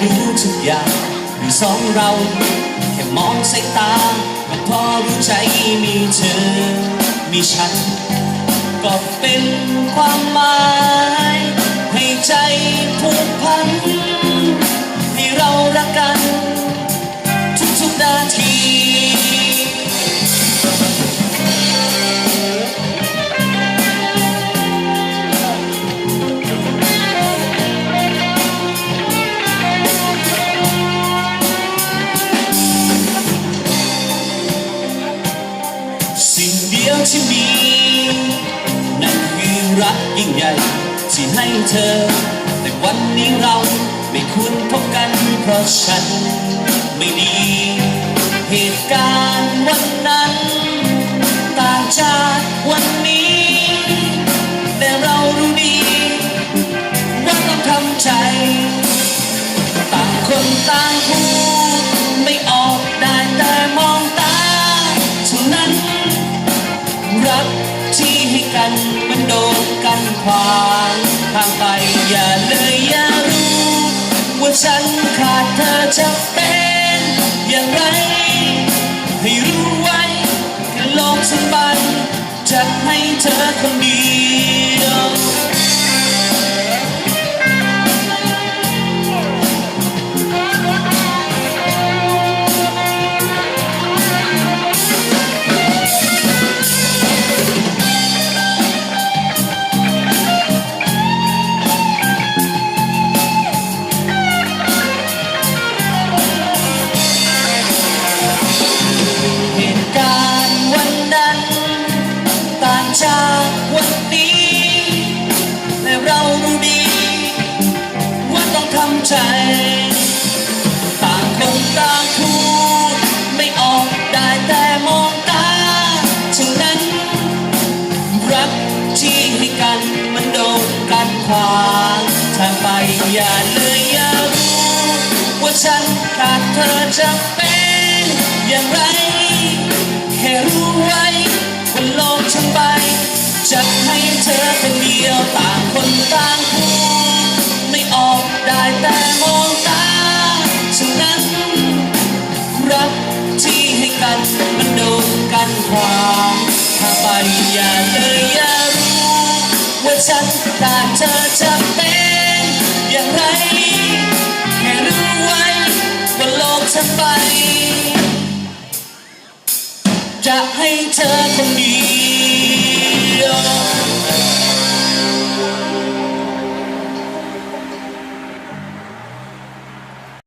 รู้ทุกอย่างมือสองเรา แค่มองสายตาก็พอรู้ใจมีเธอ มีฉัน ก็เป็นความหมาย ยิ่งใหญ่ที่ให้เธอ แต่วันนี้เราไม่ควรพบกันเพราะฉัน ไม่ดีเหตุการณ์ ฉันขาดเธอจะเป็นอย่างไร ให้รู้ไว้แค่โลกสันบันจะให้เธอคนเดี ที่ให้กันมันโดนกันขวางทางไปอย่าเลยอย่ารู้ ว่าฉันขาดเธอจะเป็นอย่างไรแค่รู้ไว้ว่าโลกทั้งใบจะให้เธอคนเดียวต่างคนต่างพูดไม่ออกได้แต่มองตาเท่านั้นรักที่ให้กันมันโดนกันขวางถ้าไปอย่าเลย เธอจะเป็นอย่างไร แค่รู้ไว้ว่าโลกทั้งใบจะให้เธอคนดี